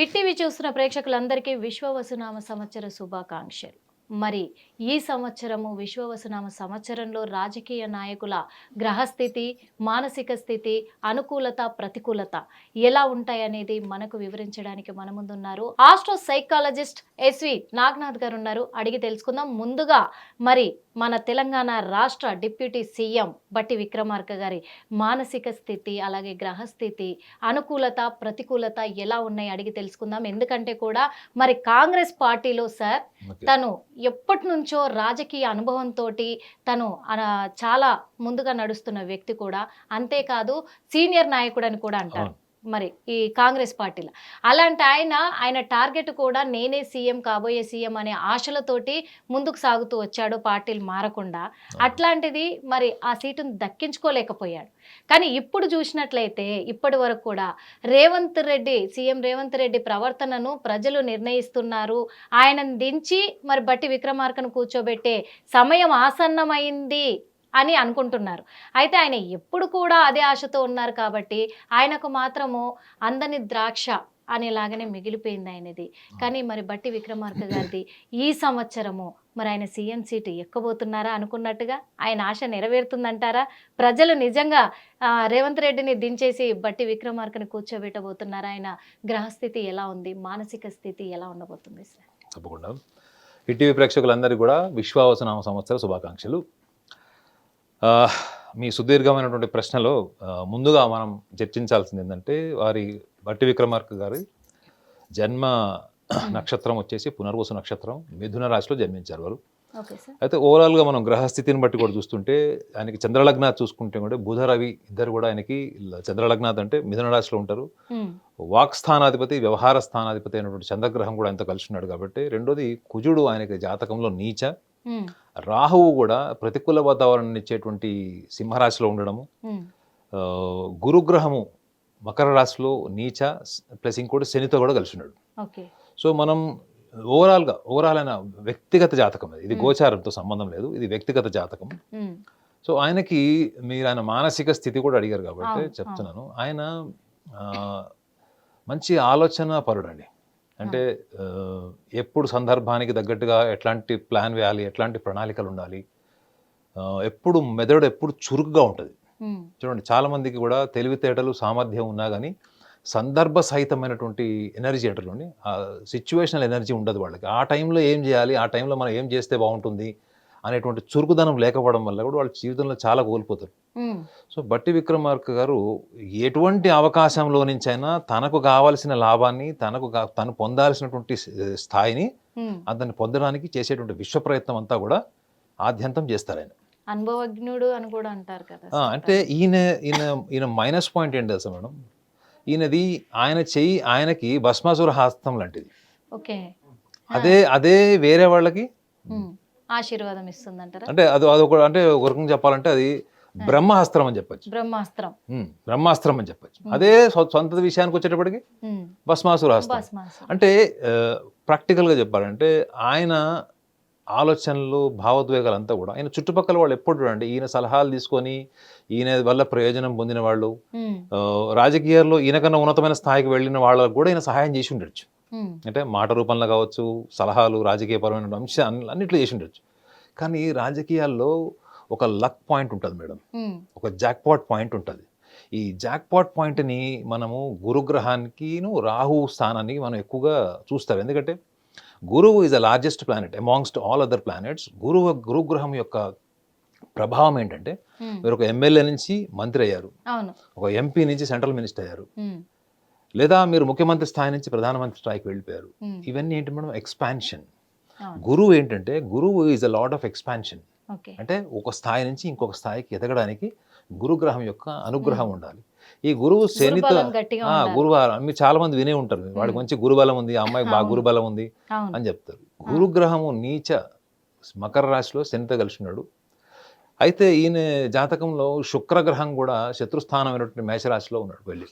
Hit TV చూస్తున్న ప్రేక్షకులందరికీ విశ్వవసునామ సంవత్సర శుభాకాంక్షలు. మరి ఈ సంవత్సరము విశ్వవసునామ సంవత్సరంలో రాజకీయ నాయకుల గ్రహస్థితి మానసిక స్థితి అనుకూలత ప్రతికూలత ఎలా ఉంటాయనేది మనకు వివరించడానికి మన ముందున్నారు. ఆస్ట్రో సైకాలజిస్ట్ ఎస్వి నాగనాథ్ గారు ఉన్నారు. అడిగి తెలుసుకుందాం. ముందుగా మరి మన తెలంగాణ రాష్ట్ర డిప్యూటీ సీఎం బట్టి విక్రమార్క గారి మానసిక స్థితి అలాగే గ్రహస్థితి అనుకూలత ప్రతికూలత ఎలా ఉన్నాయి అడిగి తెలుసుకుందాం ఎందుకంటే కూడా మరి కాంగ్రెస్ పార్టీలో సార్. తను ఎప్పటి నుంచో రాజకీయ అనుభవంతో తను చాలా ముందుగా నడుస్తున్న వ్యక్తి కూడా అంతేకాదు సీనియర్ నాయకుడు అని కూడా అంటారు. మరి ఈ కాంగ్రెస్ పార్టీలో. అలాంటి ఆయన ఆయన టార్గెట్ కూడా నేనే సీఎం కాబోయే సీఎం అనే ఆశలతోటి ముందుకు సాగుతూ వచ్చాడు పార్టీలు మారకుండా. అట్లాంటిది మరి ఆ సీటును దక్కించుకోలేకపోయాడు. కానీ ఇప్పుడు చూసినట్లయితే ఇప్పటి వరకు కూడా రేవంత్ రెడ్డి సీఎం రేవంత్ రెడ్డి ప్రవర్తనను ప్రజలు నిర్ణయిస్తున్నారు. ఆయనను దించి మరి బట్టి విక్రమార్కను కూర్చోబెట్టే సమయం ఆసన్నమైంది. అని అనుకుంటున్నారు. అయితే ఆయన ఎప్పుడు కూడా అదే ఆశతో ఉన్నారు కాబట్టి ఆయనకు మాత్రము అందని ద్రాక్ష అనేలాగానే మిగిలిపోయింది ఆయనది. కానీ మరి బట్టి విక్రమార్క గారిది ఈ సంవత్సరము మరి ఆయన సీఎం సీటు ఎక్కబోతున్నారా అనుకున్నట్టుగా ఆయన ఆశ నెరవేరుతుందంటారా? ప్రజలు నిజంగా రేవంత్ రెడ్డిని దించేసి బట్టి విక్రమార్కని కూర్చోబెట్టబోతున్నారా? ఆయన గ్రహస్థితి ఎలా ఉంది? మానసిక స్థితి ఎలా ఉండబోతుంది సార్? తప్పకుండా. ఈటీవీ ప్రేక్షకులందరికీ కూడా విశ్వావసనామ సంవత్సర శుభాకాంక్షలు. మీ సుదీర్ఘమైనటువంటి ప్రశ్నలో ముందుగా మనం చర్చించాల్సింది ఏంటంటే వారి బట్టి విక్రమార్క గారి జన్మ నక్షత్రం వచ్చేసి పునర్వసు నక్షత్రం మిథున రాశిలో జన్మించారు వారు. అయితే ఓవరాల్గా మనం గ్రహస్థితిని బట్టి కూడా చూస్తుంటే ఆయనకి చంద్రలగ్నాథ్ చూసుకుంటే కూడా బుధ రవి ఇద్దరు కూడా ఆయనకి చంద్రలగ్నాథ్ అంటే మిథున రాశిలో ఉంటారు. వాక్ స్థానాధిపతి వ్యవహార స్థానాధిపతి అయినటువంటి చంద్రగ్రహం కూడా ఆయనతో కలిసి ఉన్నాడు కాబట్టి రెండోది కుజుడు ఆయనకి జాతకంలో నీచ రాహువు కూడా ప్రతికూల వాతావరణం ఇచ్చేటువంటి సింహరాశిలో ఉండడము. గురుగ్రహము మకర రాశిలో నీచ ప్లస్ ఇంకోటి శనితో కూడా కలిసి ఉన్నాడు సో మనం ఓవరాల్గా ఓవరాల్ అయిన వ్యక్తిగత జాతకం ఇది. గోచారంతో సంబంధం లేదు. ఇది వ్యక్తిగత జాతకం. సో ఆయనకి మీరు ఆయన మానసిక స్థితి కూడా అడిగారు కాబట్టి చెప్తున్నాను. ఆయన మంచి ఆలోచన పరుడండి. అంటే ఎప్పుడు సందర్భానికి తగ్గట్టుగా ఎట్లాంటి ప్లాన్ వేయాలి ఎట్లాంటి ప్రణాళికలు ఉండాలి ఎప్పుడు మెదడు ఎప్పుడు చురుకుగా ఉంటుంది. చూడండి చాలా మందికి కూడా తెలివితేటలు సామర్థ్యం ఉన్నా కానీ సందర్భ సహితమైనటువంటి ఎనర్జీ అంటారు ఆ సిచ్యువేషనల్ ఎనర్జీ ఉండదు వాళ్ళకి. ఆ టైంలో ఏం చేయాలి ఆ టైంలో మనం ఏం చేస్తే బాగుంటుంది అనేటువంటి చురుకుదనం లేకపోవడం వల్ల కూడా వాళ్ళ జీవితంలో చాలా కోల్పోతారు. సో బట్టి విక్రమార్క గారు ఎటువంటి అవకాశంలో నుంచైనా తనకు కావాల్సిన లాభాన్ని తనకు తను పొందాల్సినటువంటి స్థాయిని అతన్ని పొందడానికి చేసేటువంటి విశ్వ ప్రయత్నం అంతా కూడా ఆద్యంతం చేస్తారు ఆయన. అనుభవజ్ఞుడు అని కూడా అంటారు కదా అంటే ఈయన ఈయన ఈయన మైనస్ పాయింట్ ఏంటి తెలుసా మేడం? ఈయనది ఆయన చెయ్యి ఆయనకి భస్మాసుర హస్తం లాంటిది. ఓకే. అదే అదే వేరే వాళ్ళకి ఆశీర్వాదం ఇస్తుందంటారా? అంటే అది అదొక అంటే ఒక రకంగా చెప్పాలంటే అది బ్రహ్మాస్త్రం అని చెప్పొచ్చు. బ్రహ్మాస్త్రం. బ్రహ్మాస్త్రం అని చెప్పొచ్చు. అదే సొంత విషయానికి వచ్చేటప్పటికి ఉమ్. భస్మాసుర హస్తం. భస్మాసురం. అంటే ఆ, ప్రాక్టికల్గా చెప్పాలంటే ఆయన ఆలోచనలు భావోద్వేగాలు అంతా కూడా ఆయన చుట్టుపక్కల వాళ్ళు ఎప్పుడు చూడండి ఈయన సలహాలు తీసుకొని ఈయన వల్ల ప్రయోజనం పొందిన వాళ్ళు రాజకీయాల్లో ఈయనకన్నా ఉన్నతమైన స్థాయికి వెళ్ళిన వాళ్ళకు కూడా ఈయన సహాయం చేసి ఉండొచ్చు. అంటే మాట రూపంలో కావచ్చు సలహాలు రాజకీయపరమైన అంశాలు అన్నిట్లో చేసి ఉండొచ్చు. కానీ రాజకీయాల్లో ఒక లక్ పాయింట్ ఉంటుంది మేడం. ఒక జాక్పాట్ పాయింట్ ఉంటుంది. ఈ జాక్పాట్ పాయింట్ని మనము గురుగ్రహానికిను రాహు స్థానానికి మనం ఎక్కువగా చూస్తారు ఎందుకంటే గురువు is the largest planet amongst all other planets గురువు గురుగ్రహం యొక్క ప్రభావం ఏంటంటే. మీరు ఒక ఎమ్మెల్యే నుంచి మంత్రి అయ్యారు. ఒక ఎంపీ నుంచి సెంట్రల్ మినిస్టర్ అయ్యారు. లేదా మీరు ముఖ్యమంత్రి స్థాయి నుంచి ప్రధానమంత్రి స్థాయికి వెళ్ళిపోయారు. ఉమ్. ఇవన్నీ ఏంటి మేడం? ఎక్స్పాన్షన్ గురువు ఏంటంటే గురువు is a lot of expansion అంటే ఒక స్థాయి నుంచి ఇంకొక స్థాయికి ఎదగడానికి గురుగ్రహం యొక్క అనుగ్రహం ఉండాలి. ఈ గురువు శనితో. గురువారం మీరు చాలా మంది వినే ఉంటారు. వాడికి మంచి గురుబలం ఉంది ఆ అమ్మాయికి బాగా. గురుబలం ఉంది అని చెప్తారు. గురుగ్రహము నీచ మకర రాశిలో శనితో కలిసి ఉన్నాడు. అయితే ఈయన జాతకంలో శుక్రగ్రహం కూడా శత్రుస్థానమైనటువంటి మేషరాశిలో ఉన్నాడు వెళ్ళి.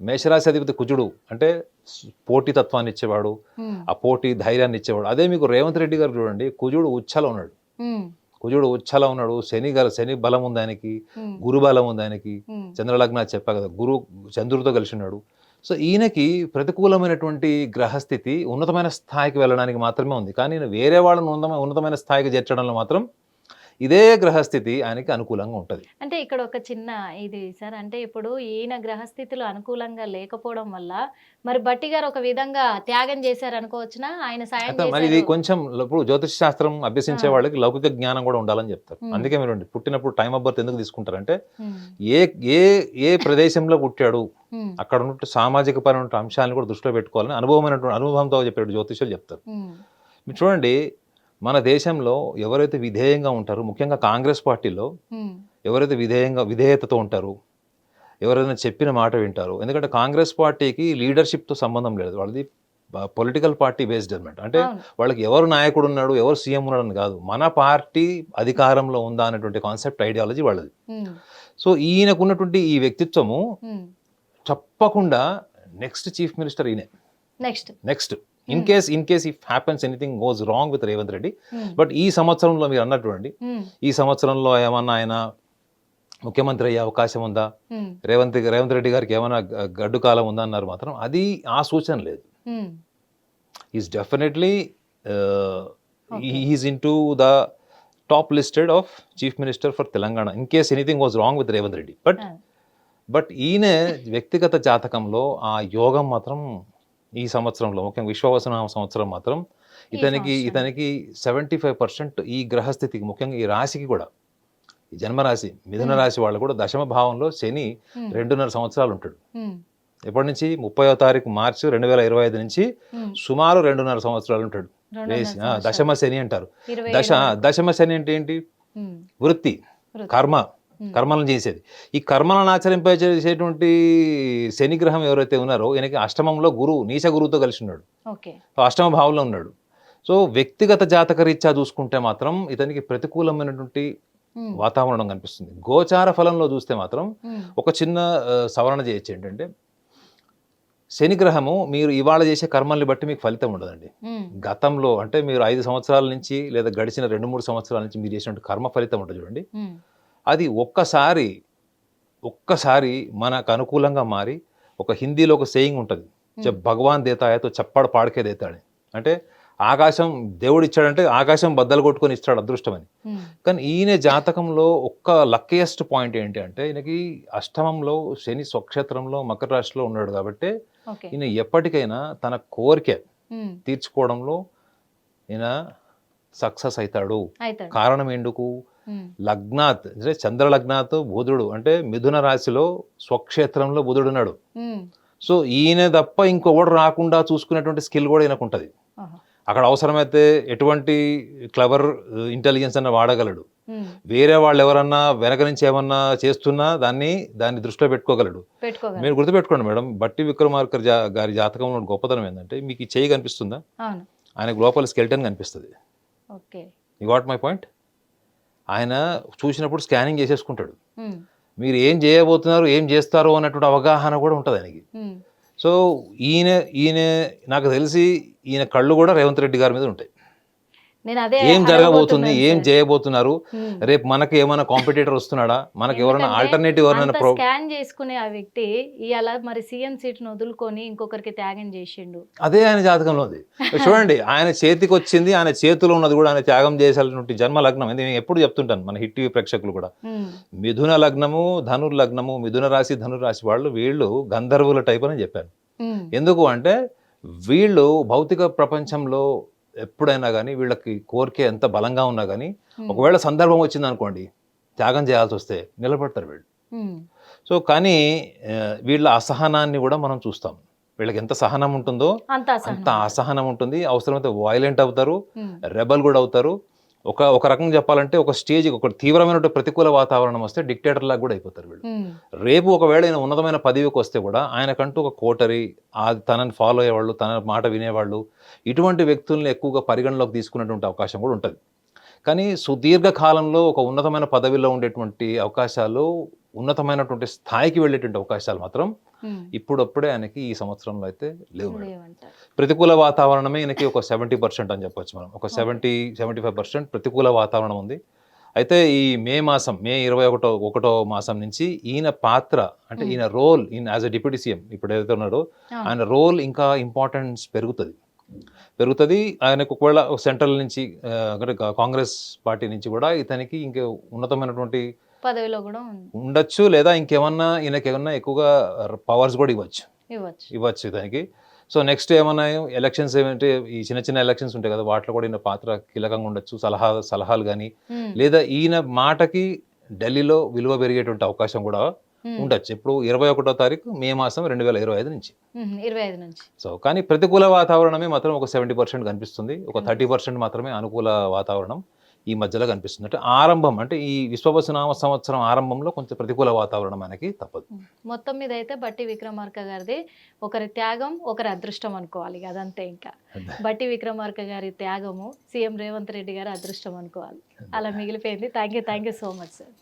మేషరాశి అధిపతి కుజుడు అంటే స్- పోటీతత్వాన్ని ఇచ్చేవాడు. ఆ పోటీ ధైర్యాన్ని ఇచ్చేవాడు అదే మీకు రేవంత్ రెడ్డి గారు చూడండి కుజుడు ఉచ్చలో ఉన్నాడు. కుజుడు ఉచ్చలో ఉన్నాడు శని గారు శని బలం ఉంది ఆయనకి. గురు బలం ఉంది ఆయనకి. చంద్రలగ్న చెప్పా కదా గురు చంద్రుడితో కలిసి ఉన్నాడు సో ఈయనకి ప్రతికూలమైనటువంటి గ్రహస్థితి ఉన్నతమైన స్థాయికి వెళ్ళడానికి మాత్రమే ఉంది కానీ వేరే వాళ్ళని ఉన్నతమైన స్థాయికి చేర్చడంలో మాత్రం ఇదే గ్రహస్థితి ఆయనకి అనుకూలంగా ఉంటుంది. అంటే ఇక్కడ ఒక చిన్న ఇది సార్ అంటే ఇప్పుడు ఈయన గ్రహస్థితులు అనుకూలంగా లేకపోవడం వల్ల మరి బట్టి గారు ఒక విధంగా త్యాగం చేశారు అనుకోవచ్చునా? ఆయన సాయం మరి ఇది కొంచెం ఇప్పుడు జ్యోతిష్ శాస్త్రం అభ్యసించే. వాళ్ళకి లౌకిక జ్ఞానం కూడా ఉండాలని చెప్తారు. అందుకే మీరు పుట్టినప్పుడు టైం ఆఫ్ బర్త్ ఎందుకు తీసుకుంటారంటే ఏ ఏ ఏ ప్రదేశంలో పుట్టాడు అక్కడ ఉన్నట్టు సామాజిక పరమైన అంశాలను కూడా దృష్టిలో పెట్టుకోవాలని అనుభవమైనటువంటి అనుభవంతో చెప్పాడు జ్యోతిషులు చెప్తారు. మీరు చూడండి మన దేశంలో ఎవరైతే విధేయంగా ఉంటారో ముఖ్యంగా కాంగ్రెస్ పార్టీలో ఎవరైతే విధేయంగా విధేయతతో ఉంటారో ఎవరైనా చెప్పిన మాట వింటారు ఎందుకంటే కాంగ్రెస్ పార్టీకి లీడర్షిప్తో సంబంధం లేదు. వాళ్ళది పొలిటికల్ పార్టీ బేస్డ్ అనమాట అంటే వాళ్ళకి ఎవరు నాయకుడు ఉన్నాడు ఎవరు సీఎం ఉన్నాడు అని కాదు. మన పార్టీ అధికారంలో ఉందా అనేటువంటి కాన్సెప్ట్ ఐడియాలజీ వాళ్ళది. సో ఈయనకున్నటువంటి ఈ వ్యక్తిత్వము. తప్పకుండా నెక్స్ట్ చీఫ్ మినిస్టర్ ఈయనే. Next. Next. In case in case if happens anything goes wrong with Revanth Reddy but ఈ సంవత్సరంలో మీరు అన్నటువంటి ఉమ్, ఈ సంవత్సరంలో ఏమన్నా ఆయన ముఖ్యమంత్రి అయ్యే అవకాశం ఉందా? రేవంత్ రేవంత్ రెడ్డి గారికి ఏమైనా గడ్డు కాలం ఉందా అన్నారు మాత్రం అది ఆ సూచన లేదు. Is definitely. Is in to the top listed of chief minister for Telangana in case anything was wrong with Revanth Reddy but but ఈయన వ్యక్తిగత జాతకంలో ఆ యోగం మాత్రం ఈ సంవత్సరంలో ముఖ్యంగా విశ్వవసన సంవత్సరం మాత్రం ఇతనికి. ఇతనికి సెవెంటీ ఫైవ్ పర్సెంట్ ఈ గ్రహస్థితికి ముఖ్యంగా ఈ రాశికి కూడా ఈ జన్మరాశి మిథున. రాశి వాళ్ళు కూడా దశమ భావంలో శని రెండున్నర సంవత్సరాలు ఉంటాడు ఎప్పటి నుంచి ముప్పైవ తారీఖు మార్చి రెండు వేల ఇరవై ఐదు నుంచి. సుమారు రెండున్నర సంవత్సరాలు ఉంటాడు. దశమ శని అంటారు దశ. దశమ శని అంటే ఏంటి వృత్తి. కర్మ కర్మలను చేసేది. ఈ కర్మలను ఆచరింప చేసేటువంటి శని గ్రహం ఎవరైతే ఉన్నారో ఈయనకి అష్టమంలో గురువు నీచ గురువుతో కలిసి ఉన్నాడు. అష్టమ భావంలో ఉన్నాడు. సో వ్యక్తిగత జాతక రీత్యా చూసుకుంటే మాత్రం ఇతనికి ప్రతికూలమైనటువంటి ఉమ్, వాతావరణం కనిపిస్తుంది. గోచార ఫలంలో చూస్తే మాత్రం ఉమ్, ఒక చిన్న సవరణ చేయొచ్చు. ఏంటంటే శని గ్రహము మీరు ఇవాళ చేసే కర్మల్ని బట్టి మీకు ఫలితం ఉండదండి. గతంలో అంటే మీరు ఐదు సంవత్సరాల నుంచి లేదా గడిచిన రెండు మూడు సంవత్సరాల నుంచి మీరు చేసినట్టు కర్మ ఫలితం ఉంటుంది చూడండి. అది ఒక్కసారి ఒక్కసారి మనకు అనుకూలంగా మారి ఒక హిందీలో ఒక సేయింగ్ ఉంటుంది. భగవాన్ దేతాయతో చప్పడ పాడకే దేతాడని అంటే ఆకాశం దేవుడు ఇచ్చాడంటే ఆకాశం బద్దలు కొట్టుకొని ఇస్తాడు అదృష్టమని. కానీ ఈయన జాతకంలో ఒక్క లక్కీయెస్ట్ పాయింట్ ఏంటి అంటే ఈయనకి అష్టమంలో శని స్వక్షేత్రంలో మకర రాశిలో ఉన్నాడు కాబట్టి ఈయన ఎప్పటికైనా తన కోరిక తీర్చుకోవడంలో ఈయన సక్సెస్ అవుతాడు కారణం ఎందుకు? లగ్నాత్ అంటే చంద్ర లగ్నాత్ బుధుడు అంటే మిథున రాశిలో స్వక్షేత్రంలో బుధుడు ఉన్నాడు. ఉమ్, సో ఈయన తప్ప ఇంకొకడు రాకుండా చూసుకునేటువంటి స్కిల్ కూడా ఈయనకు ఉంటుంది ఆహా, అక్కడ అవసరమైతే ఎటువంటి క్లవర్ ఇంటెలిజెన్స్ అన్న వాడగలడు. ఉమ్, వేరే వాళ్ళు ఎవరన్నా వెనక నుంచి ఏమన్నా చేస్తున్నా దాన్ని దాన్ని దృష్టిలో పెట్టుకోగలడు. మీరు గుర్తుపెట్టుకోండి మేడం బట్టి విక్రమార్కర్ జా గారి జాతకంలో గొప్పతనం ఏంటంటే మీకు ఈ చేయి కనిపిస్తుందా? అవును. ఆయనకు లోపల స్కెల్టన్ కనిపిస్తుంది. Okay. You what my point ఆయన చూసినప్పుడు స్కానింగ్ చేసేసుకుంటాడు. మీరు ఏం చేయబోతున్నారు ఏం చేస్తారు అన్నటువంటి అవగాహన కూడా ఉంటుంది ఆయనకి. సో ఈయన ఈయన నాకు తెలిసి ఈయన కళ్ళు కూడా రేవంత్ రెడ్డి గారి మీద ఉంటాయి. నేను అదే ఏం జరగబోతుంది ఏం. చేయబోతున్నారు. రేపు మనకి ఏమైనా కాంపిటీటర్ వస్తున్నాడా? మనకి ఎవరైనా ఆల్టర్నేటివ్ ఎవరైనా స్కాన్ చేసుకునే ఆ వ్యక్తి ఇవాళ మరి సీఎం సీట్ను వదులుకొని ఇంకొకరికి త్యాగం చేసిండు. అదే ఆయన జాతకంలో ఉంది. చూడండి ఆయన చేతికి వచ్చింది ఆయన చేతిలో ఉన్నది కూడా ఆయన త్యాగం చేయాల్సినటువంటి జన్మ లగ్నం. నేను ఎప్పుడు చెప్తుంటాను మన హిట్ టీవీ ప్రేక్షకులు కూడా. మిథున లగ్నము ధనుర్ లగ్నము మిథున రాశి ధనుర్ రాశి వాళ్ళు వీళ్ళు గంధర్వుల టైప్ అని చెప్పాను ఎందుకు అంటే వీళ్ళు భౌతిక ప్రపంచంలో ఎప్పుడైనా కానీ వీళ్ళకి కోరిక ఎంత బలంగా ఉన్నా కానీ ఒకవేళ సందర్భం వచ్చింది అనుకోండి త్యాగం చేయాల్సి వస్తే నిలబడతారు వీళ్ళు. సో కానీ వీళ్ళ అసహనాన్ని కూడా మనం చూస్తాం. వీళ్ళకి ఎంత సహనం ఉంటుందో అంత అసహనం. ఉంటుంది. అవసరమైతే వైలెంట్ అవుతారు. రెబల్ కూడా అవుతారు. ఒక ఒక రకంగా చెప్పాలంటే ఒక స్టేజ్ ఒక తీవ్రమైన ప్రతికూల వాతావరణం వస్తే డిక్టేటర్ లాగా కూడా అయిపోతారు వీళ్ళు. రేపు ఒకవేళ ఆయన ఉన్నతమైన పదవికి వస్తే కూడా ఆయనకంటూ ఒక కోటరీ ఆ తనని ఫాలో అయ్యేవాళ్ళు తన మాట వినేవాళ్ళు ఇటువంటి వ్యక్తుల్ని ఎక్కువగా పరిగణలోకి తీసుకునేటువంటి అవకాశం కూడా ఉంటుంది. కానీ సుదీర్ఘ కాలంలో ఒక ఉన్నతమైన పదవిలో ఉండేటువంటి అవకాశాలు ఉన్నతమైనటువంటి స్థాయికి వెళ్ళేటువంటి అవకాశాలు మాత్రం ఇప్పుడప్పుడే ఆయనకి ఈ సంవత్సరంలో అయితే లేవు మేడం. ప్రతికూల వాతావరణమే ఈయనకి ఒక సెవెంటీ పర్సెంట్ అని చెప్పొచ్చు మనం ఒక సెవెంటీ సెవెంటీ ఫైవ్ పర్సెంట్ ప్రతికూల వాతావరణం ఉంది. అయితే ఈ మే మాసం మే ఇరవై ఒకటో ఒకటో మాసం నుంచి ఈయన పాత్ర అంటే ఈయన రోల్ ఈయన యాజ్ అ డిప్యూటీ సీఎం ఇప్పుడు ఏదైతే ఉన్నాడో. ఆయన రోల్ ఇంకా ఇంపార్టెన్స్ పెరుగుతుంది. పెరుగుతుంది. ఆయనకు ఒకవేళ సెంట్రల్ నుంచి అంటే కాంగ్రెస్ పార్టీ నుంచి కూడా ఇతనికి ఇంక ఉన్నతమైనటువంటి పదవిలో కూడా ఉండొచ్చు లేదా ఇంకేమన్నా ఈయనకి ఏమన్నా ఎక్కువగా పవర్స్ కూడా ఇవ్వచ్చు. ఇవ్వచ్చు. ఇవ్వచ్చు ఇతనికి సో నెక్స్ట్ ఏమన్నా ఎలక్షన్స్ ఏమంటే ఈ చిన్న చిన్న ఎలక్షన్స్ ఉంటాయి కదా వాటిలో కూడా ఈయన పాత్ర కీలకంగా ఉండొచ్చు. సలహా సలహాలు కానీ లేదా ఈయన మాటకి ఢిల్లీలో విలువ పెరిగేటువంటి అవకాశం కూడా ఉండొచ్చు. ఇప్పుడు ఇరవై ఒకటో తారీఖు మే మాసం రెండు వేల ఇరవై ఐదు నుంచి. ఇరవై ఐదు నుంచి. సో కానీ ప్రతికూల వాతావరణమే మాత్రం ఒక సెవెంటీ పర్సెంట్ కనిపిస్తుంది. ఒక థర్టీ పర్సెంట్ మాత్రమే అనుకూల వాతావరణం. ఈ మధ్యలో కనిపిస్తుంది అంటే ఆరంభం అంటే ఈ విశ్వవసునామ సంవత్సరం ఆరంభంలో కొంచెం ప్రతికూల వాతావరణం మనకి తప్పదు. మొత్తం మీద అయితే బట్టి విక్రమార్క గారిది ఒకరి త్యాగం ఒకరి అదృష్టం అనుకోవాలి అదంతే ఇంకా. బట్టి విక్రమార్క గారి త్యాగము సీఎం రేవంత్ రెడ్డి గారి అదృష్టం అనుకోవాలి. అలా మిగిలిపోయింది. Thank you thank you so much sir